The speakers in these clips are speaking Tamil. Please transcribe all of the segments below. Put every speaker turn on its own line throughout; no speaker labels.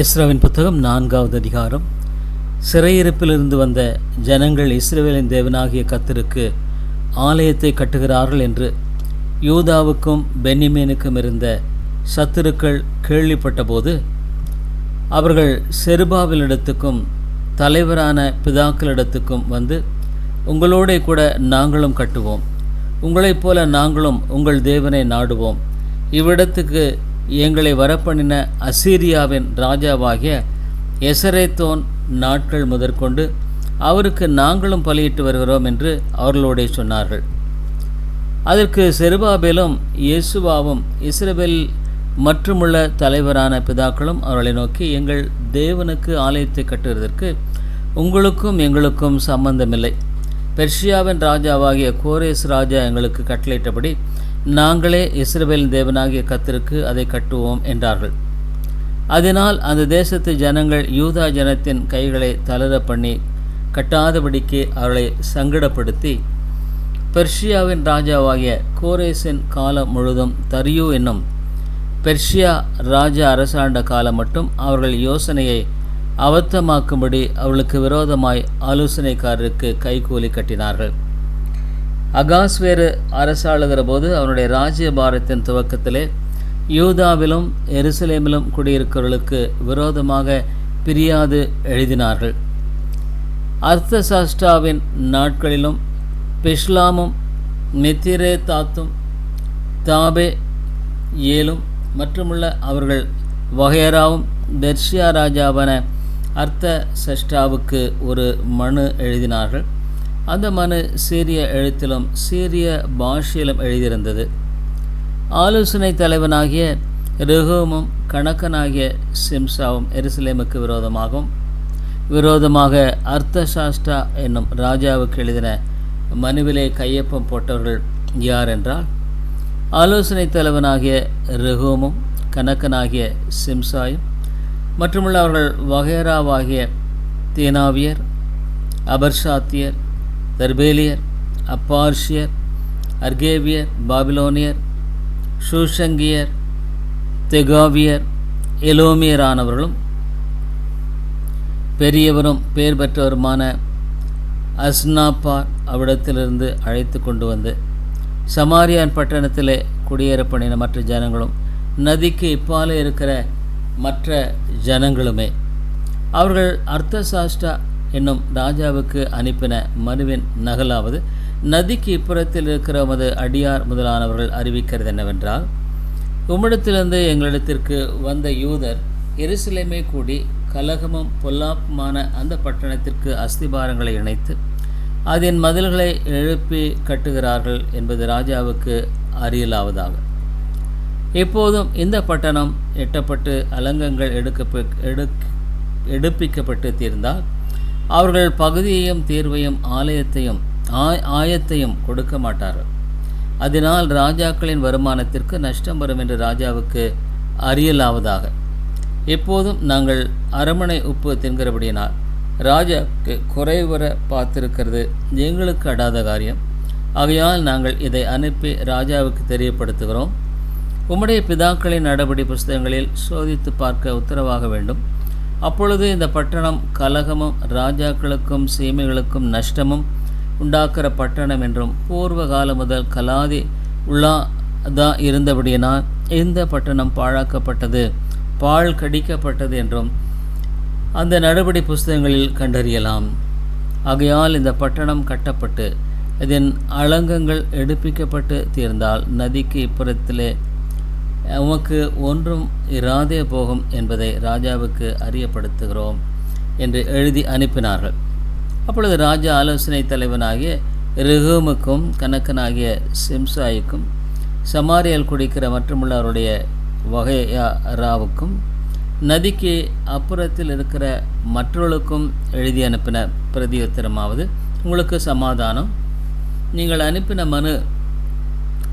இஸ்ரோவின் புத்தகம் நான்காவது அதிகாரம். சிறையிருப்பிலிருந்து வந்த ஜனங்கள் இஸ்ரேவேலின் தேவனாகிய கத்தருக்கு ஆலயத்தை கட்டுகிறார்கள் என்று யூதாவுக்கும் பென்னிமேனுக்கும் இருந்த சத்துருக்கள் கேள்விப்பட்டபோது அவர்கள் செருபாவிலிடத்துக்கும் தலைவரான பிதாக்களிடத்துக்கும் வந்து உங்களோட கூட நாங்களும் கட்டுவோம். உங்களைப் போல நாங்களும் உங்கள் தேவனை நாடுவோம். இவ்விடத்துக்கு எங்களை வரப்பண்ணின அசீரியாவின் ராஜாவாகிய எசரேத்தோன் நாட்கள் முதற்கொண்டு அவருக்கு நாங்களும் பலியிட்டு வருகிறோம் என்று அவர்களோடே சொன்னார்கள். அதற்கு செருபாபேலும் இயேசுவாவும் இஸ்ரேல் மற்றுமுள்ள தலைவரான பிதாக்களும் அவர்களை நோக்கி எங்கள் தேவனுக்கு ஆலயத்தை கட்டுவதற்கு உங்களுக்கும் எங்களுக்கும் சம்பந்தமில்லை. பெர்ஷியாவின் ராஜாவாகிய கோரேஸ் ராஜா எங்களுக்கு கட்டளையிட்டபடி நாங்களே இஸ்ரவேலின் தேவனாகிய கத்திற்கு அதை கட்டுவோம் என்றார்கள். அதனால் அந்த தேசத்து ஜனங்கள் யூதா ஜனத்தின் கைகளை தளர பண்ணி கட்டாதபடிக்கு அவர்களை சங்கடப்படுத்தி பெர்ஷியாவின் ராஜாவாகிய கோரேசின் காலம் முழுதும் தரியு என்னும் பெர்ஷியா ராஜா அரசாண்ட காலம் மட்டும் அவர்கள் யோசனையை அவத்தமாக்கும்படி அவளுக்கு விரோதமாய் ஆலோசனைக்காரருக்கு கைகூலி கட்டினார்கள். அகாஸ்வேறு அரசாளுகிற போது அவனுடைய ராஜ்ய பாரத்தின் துவக்கத்திலே யூதாவிலும் எருசலேமிலும் குடியிருக்கிறவர்களுக்கு விரோதமாக பிரியாது எழுதினார்கள். அர்த்தசாஸ்டாவின் நாட்களிலும் பிஷ்லாமும் மெத்திரே தாத்தும் தாபே ஏலும் மற்றுமுள்ள அவர்கள் வகையராவும் தெர்ஷியா ராஜாவான அர்த்த சஷ்டாவுக்கு ஒரு மனு எழுதினார்கள். அந்த மனு சீரிய எழுத்திலும் சீரிய பாஷையிலும் எழுதியிருந்தது. ஆலோசனை தலைவனாகிய ருகோமும் கணக்கனாகிய சிம்சாவும் எருசலேமுக்கு விரோதமாகவும் விரோதமாக அர்த்தசாஸ்டா என்னும் ராஜாவுக்கு எழுதின மனுவிலே கையொப்பம் போட்டவர்கள் யார் என்றால் ஆலோசனை தலைவனாகிய ருகோமும் கணக்கனாகிய சிம்சாயும் மற்றுமுள்ள அவர்கள் வகேராவாகிய தேனாவியர் அபர்ஷாத்தியர் தர்பேலியர் அப்பார்ஷியர் அர்கேவியர் பாபிலோனியர் ஷூஷங்கியர் தெகாவியர் எலோமியரானவர்களும் பெரியவரும் பேர் பெற்றவருமான அஸ்னாப்பார் அவ்விடத்திலிருந்து அழைத்து கொண்டு வந்து சமாரியான் பட்டணத்திலே குடியேற பண்ணின மற்ற ஜனங்களும் நதிக்கு இப்பாலே இருக்கிற மற்ற ஜனங்களுமே. அவர்கள் அர்த்த சாஸ்டா என்னும் ராஜாவுக்கு அனுப்பின மனுவின் நகலாவது நதிக்கு இப்புறத்தில் இருக்கிற மது அடியார் முதலானவர்கள் அறிவிக்கிறது என்னவென்றால் உம்மிடத்திலிருந்து எங்களிடத்திற்கு வந்த யூதர் எருசலேமே கூடி கலகமும் பொல்லாப்புமான அந்த பட்டணத்திற்கு அஸ்திபாரங்களை இணைத்து அதன் மதில்களை எழுப்பி கட்டுகிறார்கள் என்பது ராஜாவுக்கு அறியலாவதாக. எப்போதும் இந்த பட்டணம் எட்டப்பட்டு அலங்கங்கள் எடுக்க எடுக் எடுப்பிக்கப்பட்டு தீர்ந்தால் அவர்கள் பகுதியையும் தீர்வையும் ஆலயத்தையும் ஆயத்தையும் கொடுக்க மாட்டார்கள். அதனால் ராஜாக்களின் வருமானத்திற்கு நஷ்டம் வரும் என்று ராஜாவுக்கு அறியலாவதாக. எப்போதும் நாங்கள் அரமனை உப்பு தின்கிறபடியினால் ராஜாவுக்கு குறைவர பார்த்திருக்கிறது எங்களுக்கு அடாத காரியம். ஆகையால் நாங்கள் இதை அனுப்பி ராஜாவுக்கு தெரியப்படுத்துகிறோம். உம்முடைய பிதாக்களின் நடபடி புஸ்தகங்களில் சோதித்து பார்க்க உத்தரவாக வேண்டும். அப்பொழுது இந்த பட்டணம் கலகமும் ராஜாக்களுக்கும் சீமைகளுக்கும் நஷ்டமும் உண்டாக்குற பட்டணம் என்றும் பூர்வ காலம் முதல் கலாதி உள்ளாதா இருந்தபடியினால் இந்த பட்டணம் பாழாக்கப்பட்டது பால் கடிக்கப்பட்டது என்றும் அந்த நடபடி புஸ்தகங்களில் கண்டறியலாம். ஆகையால் இந்த பட்டணம் கட்டப்பட்டு இதன் அலங்கங்கள் எடுப்பிக்கப்பட்டு தீர்ந்தால் நதிக்கு இப்புறத்திலே உமக்கு ஒன்றும் இராதே போகும் என்பதை ராஜாவுக்கு அறியப்படுத்துகிறோம் என்று எழுதி அனுப்பினார்கள். அப்பொழுது ராஜா ஆலோசனை தலைவனாகிய ரிஹூமுக்கும் கணக்கனாகிய சிம்சாய்க்கும் சமாரியல் குடிக்கிற மற்றுமுள்ளவருடைய வகையாராவுக்கும் நதிக்கு அப்புறத்தில் இருக்கிற மற்றவர்களுக்கும் எழுதி அனுப்பின பிரதியுத்தரமாவது உங்களுக்கு சமாதானம்? நீங்கள் அனுப்பின மனு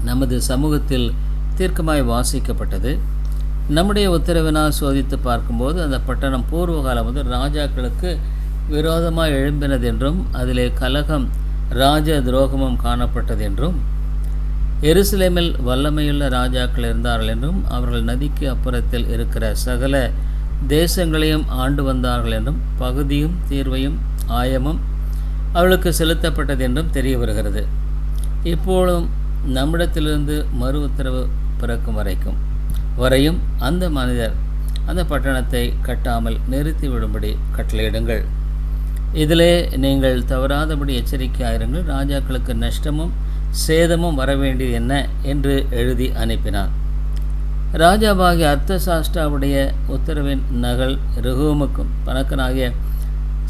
நமது சமூகத்தில் தீர்க்கமாய் வாசிக்கப்பட்டது. நம்முடைய உத்தரவினால் சோதித்து பார்க்கும்போது அந்த பட்டணம் பூர்வகாலம் வந்து ராஜாக்களுக்கு விரோதமாக எழும்பினது என்றும் அதிலே கலகம் ராஜ துரோகமும் காணப்பட்டது என்றும் எருசலேமில் வல்லமையுள்ள ராஜாக்கள் இருந்தார்கள் என்றும் அவர்கள் நதிக்கு அப்புறத்தில் இருக்கிற சகல தேசங்களையும் ஆண்டு வந்தார்கள் என்றும் பகுதியும் தீர்வையும் ஆயமும் அவளுக்கு செலுத்தப்பட்டது என்றும் தெரிய வருகிறது. இப்போதும் நம்மிடத்திலிருந்து மறு உத்தரவு பிறக்கும் வரைக்கும். வரையும் அந்த மனிதர் அந்த பட்டணத்தை கட்டாமல் நிறுத்தி விடும்படி கட்டளையிடுங்கள். இதிலே நீங்கள் தவறாதபடி எச்சரிக்கையாயிருங்கள். ராஜாக்களுக்கு நஷ்டமும் சேதமும் வரவேண்டியது என்ன என்று எழுதி அனுப்பினார் ராஜாவாகிய அர்த்தசாஷ்டாவுடைய உத்தரவின் நகல் ருகுமுக்கும் பணக்கனாகிய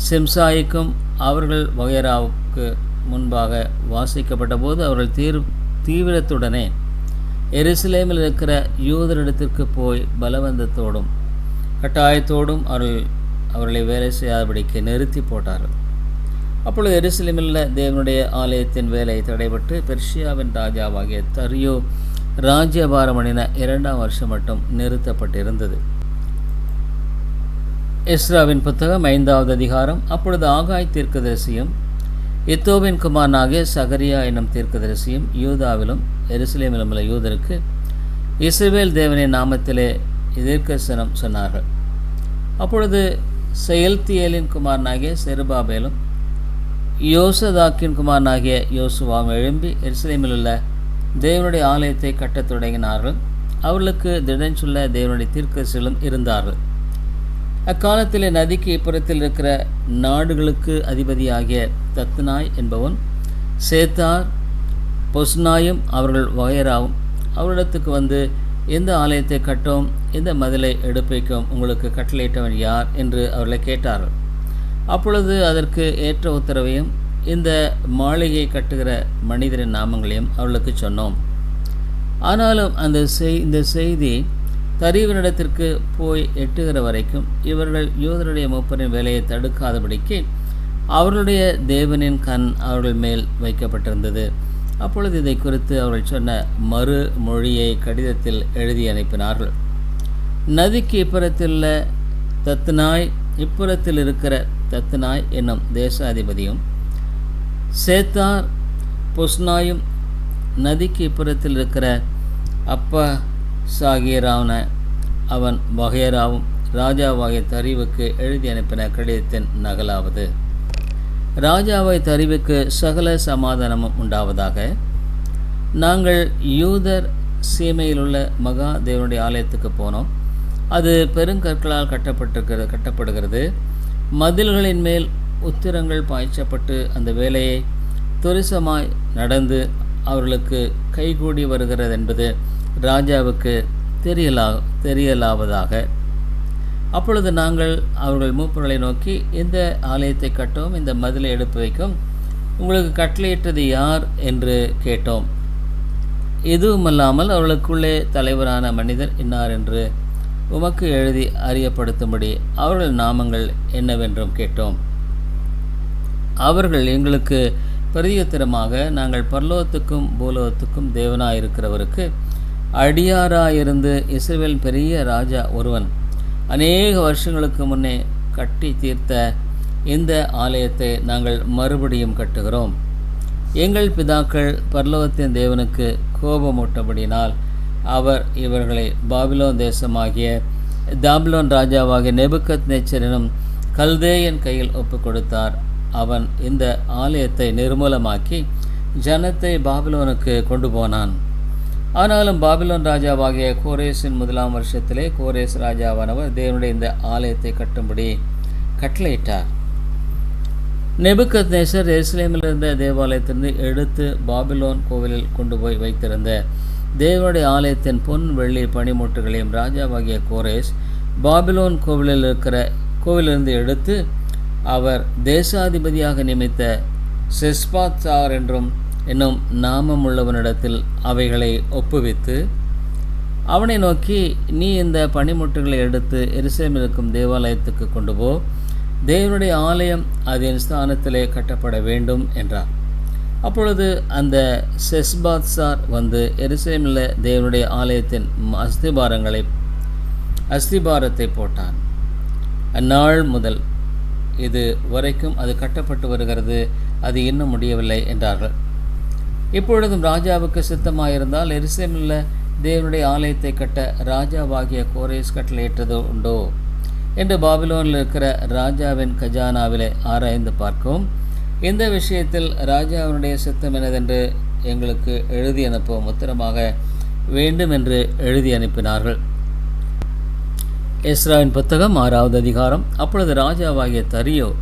சிம்சாய்க்கும் அவர்கள் வகைராவுக்கு முன்பாக வாசிக்கப்பட்ட போது அவர்கள் தீர் தீவிரத்துடனே எருசலேமில் இருக்கிற யூதரிடத்திற்கு போய் பலவந்தத்தோடும் கட்டாயத்தோடும் அவர்கள் அவர்களை வேலை செய்யாதபடிக்கு நிறுத்தி போட்டார்கள். அப்பொழுது எருசலேமில் தேவனுடைய ஆலயத்தின் வேலை தடைபட்டு பெர்ஷியாவின் ராஜாவாகிய தரியோ ராஜ்யபாரம் அணின இரண்டாம் வருஷம் மட்டும் நிறுத்தப்பட்டிருந்தது. இஸ்ராவின் புத்தகம் ஐந்தாவது அதிகாரம் அப்பொழுது ஆகாய் தீர்க்கதரிசியும் இத்தோவின் குமாரனாகிய சகரியா என்னும் தீர்க்கதரிசியும் யூதாவிலும் எருசலேமிலும் உள்ள யூதருக்கு இஸ்ரேல் தேவனின் நாமத்திலே எதிர்க்கசனம் சொன்னார்கள். அப்பொழுது செயல்தியலின் குமாரனாகிய செருபாபேலும் யோசதாக்கின் குமாரனாகிய யோசுவாவும் எழும்பி எருசலேமில் உள்ள தேவனுடைய ஆலயத்தை கட்டத் தொடங்கினார்கள். அவர்களுக்கு திடஞ்சுள்ள தேவனுடைய தீர்க்கதரிசிகளும் இருந்தார்கள். அக்காலத்தில் நதிக்கு இப்புறத்தில் இருக்கிற நாடுகளுக்கு அதிபதியாகிய தத்னாய் என்பவன் சேத்தார் பொஸ்னாயும் அவர்கள் வகையராவும் அவரிடத்துக்கு வந்து எந்த ஆலயத்தை கட்டோம்? எந்த மதிலை எடுப்பிக்கும் உங்களுக்கு கட்டளையிட்டவன் யார்? என்று அவர்களை கேட்டார்கள். அப்பொழுது அதற்கு ஏற்ற உத்தரவையும் இந்த மாளிகை கட்டுகிற மனிதரின் நாமங்களையும் அவர்களுக்கு சொன்னோம். ஆனாலும் அந்த செய் இந்த செய்தி தரிவனிடத்திற்கு போய் எட்டுகிற வரைக்கும் இவர்கள் யூதருடைய மூப்பரின் வேலையை தடுக்காதபடிக்கு அவர்களுடைய தேவனின் கண் அவர்கள் மேல் வைக்கப்பட்டிருந்தது. அப்பொழுது இதை குறித்து அவர்கள் சொன்ன மறு மொழியை கடிதத்தில் எழுதி அனுப்பினார்கள். நதிக்கு இப்புறத்தில் தத்துநாய் இப்புறத்தில் இருக்கிற தத்துநாய் என்னும் தேசாதிபதியும் சேத்தார் புஸ்னாயும் நதிக்கு இப்புறத்தில் இருக்கிற அப்பா சாகியராவன. அவன் வகையராவும் ராஜாவாகிய தரிவுக்கு எழுதி அனுப்பின கடிதத்தின் நகலாவது. ராஜாவை தரிவுக்கு சகல சமாதானமும் உண்டாவதாக. நாங்கள் யூதர் சீமையிலுள்ள மகா தேவனுடைய ஆலயத்துக்கு போனோம். அது பெருங்கற்களால் கட்டப்பட்டிருக்கிறது கட்டப்படுகிறது. மதில்களின் மேல் உத்திரங்கள் பாய்ச்சப்பட்டு அந்த வேலையை துரிசமாய் நடந்து அவர்களுக்கு கைகூடி வருகிறது என்பது ராஜாவுக்கு தெரியலா தெரியலாவதாக. அப்பொழுது நாங்கள் அவர்கள் மூப்பர்களை நோக்கி இந்த ஆலயத்தை கட்டவும் இந்த மதிலை எடுத்து வைக்கும்? உங்களுக்கு கட்டளையிட்டது யார்? என்று கேட்டோம். எதுவுமல்லாமல் அவர்களுக்குள்ளே தலைவரான மனிதர் இன்னார் என்று உமக்கு எழுதி அறியப்படுத்தும்படி அவர்கள் நாமங்கள் என்னவென்றும் கேட்டோம். அவர்கள் எங்களுக்கு பிரதியுத்தரமாக நாங்கள் பர்லோகத்துக்கும் பூலோகத்துக்கும் தேவனாயிருக்கிறவருக்கு அடியாராயிருந்து இஸ்ரேல் பெரிய ராஜா ஒருவன் அநேக வருஷங்களுக்கு முன்னே கட்டி தீர்த்த இந்த ஆலயத்தை நாங்கள் மறுபடியும் கட்டுகிறோம். எங்கள் பிதாக்கள் பர்லோகத்தின் தேவனுக்கு கோபமூட்டபடினால் அவர் இவர்களை பாபிலோன் தேசமாகிய தாபிலோன் ராஜாவாகிய நெபுக்கத் நேச்சரினும் கல்தேயன் கையில் ஒப்பு கொடுத்தார் அவன் இந்த ஆலயத்தை நிர்மூலமாக்கி ஜனத்தை பாபிலோனுக்கு கொண்டு போனான். ஆனாலும் பாபிலோன் ராஜாவாகிய கோரேஸின் முதலாம் வருஷத்திலே கோரேஸ் ராஜாவானவர் தேவனுடைய இந்த ஆலயத்தை கட்டும்படி கட்டளையிட்டார். நெபுக்கத் நேசர் எருசலேமில் இருந்த தேவாலயத்திலிருந்து எடுத்து பாபிலோன் கோவிலில் கொண்டு போய் வைத்திருந்த தேவனுடைய ஆலயத்தின் பொன் வெள்ளி பனிமூட்டுகளையும் ராஜாவாகிய கோரேஸ் பாபிலோன் கோவிலில் இருக்கிற கோவிலிருந்து எடுத்து அவர் தேசாதிபதியாக நியமித்த செஸ்பாத்சார் என்றும் என்னும் நாமம் உள்ளவனிடத்தில் அவைகளை ஒப்புவித்து அவனை நோக்கி நீ இந்த பனிமுட்டுகளை எடுத்து எரிசலம் இருக்கும் தேவாலயத்துக்கு கொண்டு போ. தேவனுடைய ஆலயம் அதன் ஸ்தானத்திலே கட்டப்பட வேண்டும் என்றார் அப்பொழுது அந்த செஸ்பாத்சார் வந்து எரிசலமில் தேவனுடைய ஆலயத்தின் அஸ்திபாரங்களை அஸ்திபாரத்தை போட்டான். அந்நாள் முதல் இது வரைக்கும் அது கட்டப்பட்டு வருகிறது. அது இன்னும் முடியவில்லை என்றார்கள். இப்பொழுதும் ராஜாவுக்கு சித்தமாயிருந்தால் எருசலேமில் தேவனுடைய ஆலயத்தை கட்ட ராஜாவாகிய கோரேஸ் கட்டளையிட்டது உண்டோ? என்று பாபிலோனில் இருக்கிற ராஜாவின் கஜானாவிலே ஆராய்ந்து பார்க்கவும் இந்த விஷயத்தில் ராஜாவினுடைய சித்தம் என்னதென்று எங்களுக்கு எழுதி அனுப்பவும் உத்தரமாக வேண்டும் என்று எழுதி அனுப்பினார்கள். எஸ்ராவின் புத்தகம் ஆறாவது அதிகாரம். அப்பொழுது ராஜாவாகிய தரியோ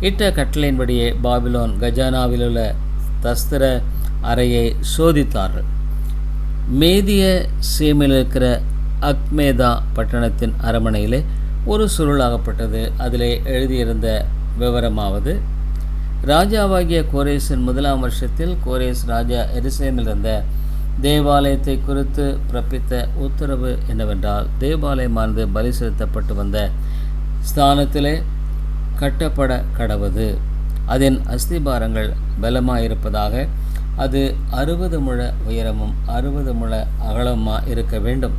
இட்ட கட்டளையின்படியே பாபிலோன் கஜானாவிலுள்ள தஸ்திர அறையை சோதித்தார்கள். மேதிய சீமையில் இருக்கிற அக்மேதா பட்டணத்தின் அரமனையிலே ஒரு சுருளாகப்பட்டது அதிலே எழுதியிருந்த விவரமாவது ராஜாவாகிய கோரேசின் முதலாம் வருஷத்தில் கோரேஸ் ராஜா எருசலேமில் இருந்த தேவாலயத்தை குறித்து பிறப்பித்த உத்தரவு என்னவென்றால் தேவாலயமானது பலி செலுத்தப்பட்டு வந்த ஸ்தானத்திலே கட்டப்பட கடவது. அதன் அஸ்திபாரங்கள் பலமாயிருப்பதாக அது அறுபது முழ உயரமும் அறுபது முழ அகலமாக இருக்க வேண்டும்?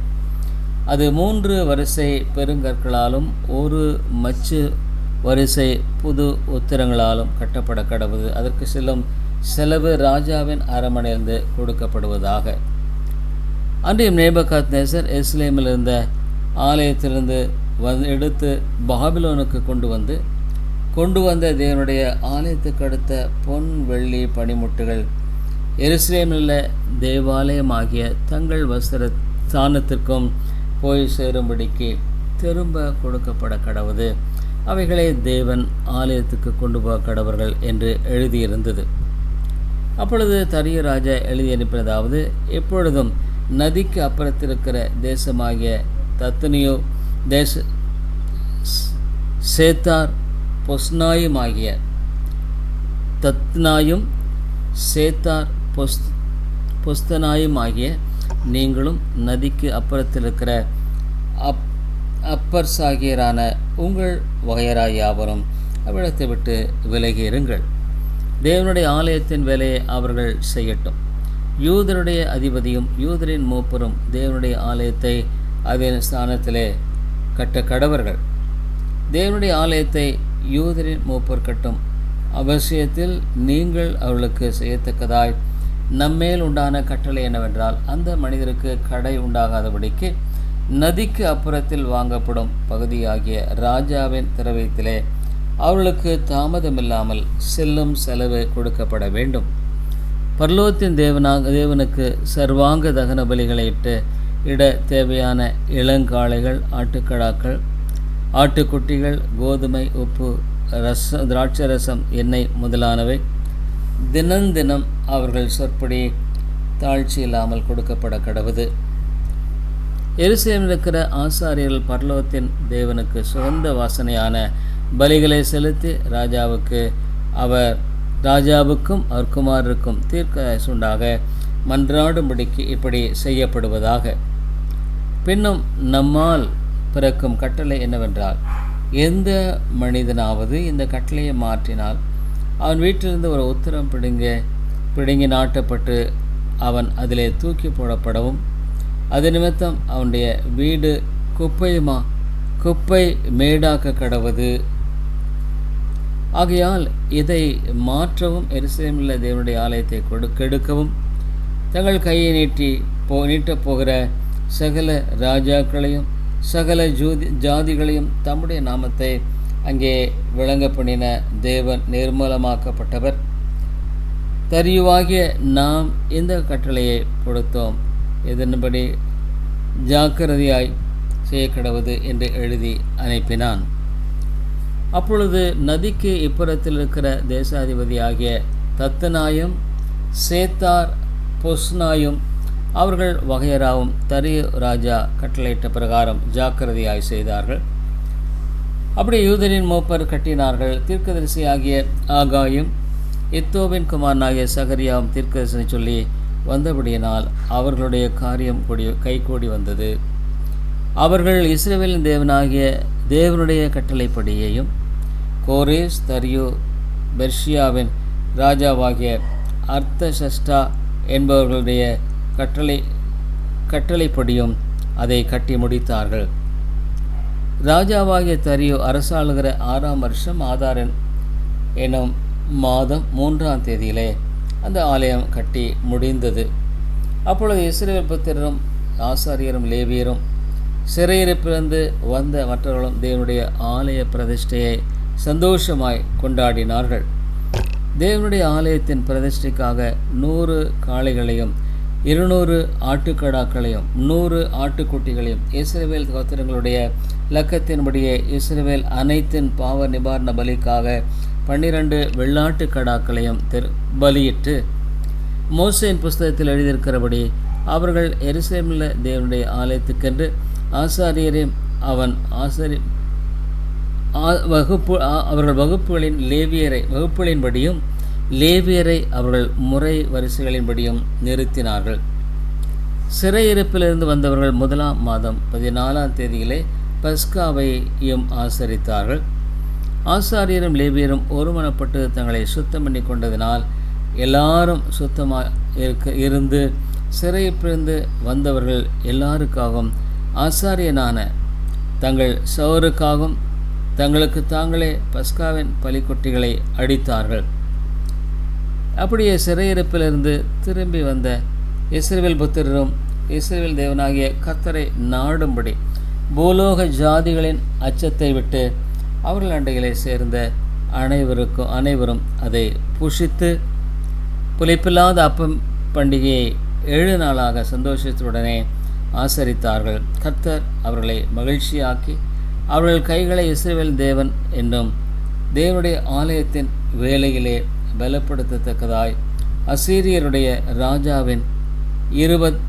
அது மூன்று வரிசை பெருங்கற்களாலும் ஒரு மச்சு வரிசை புது உத்திரங்களாலும் கட்டப்பட கடவுது அதற்கு செல்லும் செலவு ராஜாவின் அரமனையிலிருந்து கொடுக்கப்படுவதாக. அன்றையும் நேபகாத் நேசர் இஸ்லேமில் இருந்த ஆலயத்திலிருந்து வந்து எடுத்து பாபிலோனுக்கு கொண்டு வந்து கொண்டு வந்த தேவனுடைய ஆலயத்துக்கு அடுத்த பொன் வெள்ளி பனிமுட்டுகள் எருசலேமில் தேவாலயமாகிய தங்கள் வஸ்திர ஸ்தானத்திற்கும் போய் சேரும்படிக்கு திரும்ப கொடுக்கப்பட கடவுது. அவைகளை தேவன் ஆலயத்துக்கு கொண்டு போக கடவர்கள் என்று எழுதியிருந்தது. அப்பொழுது தரிய ராஜா எழுதி அனுப்பினதாவது எப்பொழுதும் நதிக்கு அப்புறத்திருக்கிற தேசமாகிய தத்தனியோ தேச சேத்தார் பொஸ்னாயும் ஆகிய தத்னாயும் சேத்தார் பொஸ் பொஸ்தனாயும் ஆகிய நீங்களும் நதிக்கு அப்புறத்தில் இருக்கிற அப் அப்பர் சாகியரான உங்கள் வகையராய் யாவரும் அவ்விடத்தை விட்டு விலகியிருங்கள். தேவனுடைய ஆலயத்தின் வேலையை அவர்கள் செய்யட்டும். யூதருடைய அதிபதியும் யூதரின் மூப்பரும் தேவனுடைய ஆலயத்தை அதன் ஸ்தானத்திலே கட்ட கடவர்கள். தேவனுடைய ஆலயத்தை யூதரின் மூப்பர் கட்டும் அவசியத்தில் நீங்கள் அவர்களுக்கு செய்யத்தக்கதாய் நம்மேல் உண்டான கட்டளை என்னவென்றால் அந்த மனிதருக்கு கடை உண்டாகாதபடிக்கு நதிக்கு அப்புறத்தில் வாங்கப்படும் பகுதியாகிய ராஜாவின் திரவியத்திலே அவர்களுக்கு தாமதமில்லாமல் செல்லும் செலவு கொடுக்கப்பட வேண்டும். பர்லோத்தின் தேவனாக தேவனுக்கு சர்வாங்க தகன பலிகளை இட்டு இட தேவையான இளங்காளைகள் ஆட்டுக்கடாக்கள் ஆட்டுக்குட்டிகள் கோதுமை உப்பு ரசம் திராட்சை ரசம் எண்ணெய் முதலானவை தினந்தினம் அவர்கள் சொற்படி தாழ்ச்சி இல்லாமல் கொடுக்கப்பட கடவுது. எருசலேமில் இருக்கிற ஆசாரியர்கள் பரலோகத்தின் தேவனுக்கு சுகந்த வாசனையான பலிகளை செலுத்தி ராஜாவுக்கு அவர் ராஜாவுக்கும் அவர் குமாரருக்கும் தீர்க்க சுண்டாக மன்றாடும்படிக்கு இப்படி செய்யப்படுவதாக. பின்னும் நம்மால் பிறக்கும் கட்டளை என்னவென்றால் எந்த மனிதனாவது இந்த கட்டளையை மாற்றினால் அவன் வீட்டிலிருந்து ஒரு உத்தரம் பிடுங்க பிடுங்கி நாட்டப்பட்டு அவன் அதிலே தூக்கி போடப்படவும். அது நிமித்தம் அவனுடைய வீடு குப்பையுமா குப்பை மேடாக்க கடவுது. ஆகையால் இதை மாற்றவும் எருசலேமில் தேவனுடைய ஆலயத்தை கொடு கெடுக்கவும். தங்கள் கையை நீட்டி போ நீட்டப் போகிற சகல ராஜாக்களையும் சகல ஜோதி ஜாதிகளையும் தம்முடைய நாமத்தை அங்கே விளங்க பண்ணின தேவன் நிர்மலமாக்கப்பட்டவர். தரியுவாகிய நாம் இந்த கட்டளையை கொடுத்தோம்? இதன்படி ஜாக்கிரதையாய் செய்ய கிடவது என்று எழுதி அனுப்பினான். அப்பொழுது நதிக்கு இப்புறத்தில் இருக்கிற தேசாதிபதி ஆகிய தத்தனாயும் சேத்தார் பொஸ்னாயும் அவர்கள் வகையராவும் தரியு ராஜா கட்டளையிட்ட பிரகாரம் ஜாக்கிரதையாய் செய்தார்கள். அப்படி யூதரின் மூப்பர் கட்டினார்கள். தீர்க்கதரிசி ஆகிய ஆகாயும் இத்தோவின் குமாரனாகிய சகரியாவும் தீர்க்கதரிசனை சொல்லி வந்தபடியினால் அவர்களுடைய காரியம் கூடி கைகூடி வந்தது. அவர்கள் இஸ்ரேவேலின் தேவனாகிய தேவனுடைய கட்டளைப்படியையும் கோரேஸ் தரியு பெர்ஷியாவின் ராஜாவாகிய அர்த்தசஷ்டா என்பவர்களுடைய கட்டளை கட்டளைப்படியும் அதை கட்டி முடித்தார்கள். ராஜாவாகிய தரியோ அரசாளுகிற ஆறாம் வருஷம் ஆதாரன் எனும் மாதம் மூன்றாம் தேதியிலே அந்த ஆலயம் கட்டி முடிந்தது. அப்பொழுது இஸ்ரேல் புத்திரரும் ஆசாரியரும் லேவியரும் சிறையிருப்பிலிருந்து வந்த மற்றவர்களும் தேவனுடைய ஆலய பிரதிஷ்டையை சந்தோஷமாய் கொண்டாடினார்கள். தேவனுடைய ஆலயத்தின் பிரதிஷ்டைக்காக நூறு காளைகளையும் இருநூறு ஆட்டுக்கடாக்களையும் நூறு ஆட்டுக்குட்டிகளையும் இஸ்ரேவேல் கோத்திரங்களுடைய இலக்கத்தின்படியே இஸ்ரேல் அனைத்தின் பாவ நிவாரண பலிக்காக பன்னிரண்டு வெள்ளாட்டு கடாக்களையும் தெரு பலியிட்டு மோசையின் புஸ்தகத்தில் எழுதியிருக்கிறபடி அவர்கள் எருசலேமில் தேவனுடைய ஆலயத்துக்கென்று ஆசாரியரையும் அவன் ஆசாரி வகுப்பு அவர்கள் வகுப்புகளின் லேவியரை வகுப்புகளின்படியும் லேவியரை அவர்கள் முறை வரிசைகளின்படியும் நிறுத்தினார்கள். சிறையிருப்பிலிருந்து வந்தவர்கள் முதலாம் மாதம் பதினாலாம் தேதியிலே பஸ்காவையும் ஆசரித்தார்கள். ஆசாரியரும் லேவியரும் ஒருமனப்பட்டு தங்களை சுத்தம் பண்ணி கொண்டதினால் எல்லாரும் சுத்தமாக இருக்க இருந்து சிறைப்பிலிருந்து வந்தவர்கள் எல்லாருக்காகவும் ஆசாரியனான தங்கள் சோருக்காகவும் தங்களுக்கு தாங்களே பஸ்காவின் பலிக்குட்டிகளை அடித்தார்கள். அப்படியே சிறையிருப்பிலிருந்து திரும்பி வந்த இஸ்ரவேல் புத்திரரும் இஸ்ரவேல் தேவனாகிய கத்தரை நாடும்படி பூலோக ஜாதிகளின் அச்சத்தை விட்டு அவர்கள் அண்டைகளை சேர்ந்த அனைவருக்கும் அனைவரும் அதை புஷித்து புளிப்பில்லாத அப்பம் பண்டிகையை ஏழு நாளாக சந்தோஷத்துடனே ஆசரித்தார்கள். கர்த்தர் அவர்களை மகிழ்ச்சியாக்கி அவர்கள் கைகளை இஸ்ரேல் தேவன் என்னும் தேவனுடைய ஆலயத்தின் வேலையிலே பலப்படுத்தத்தக்கதாய் அசீரியருடைய ராஜாவின் இருபத்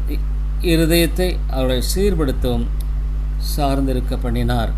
இருதயத்தை அவர்கள் சீர்படுத்தவும் சார்ந்திருக்க பண்ணினார்.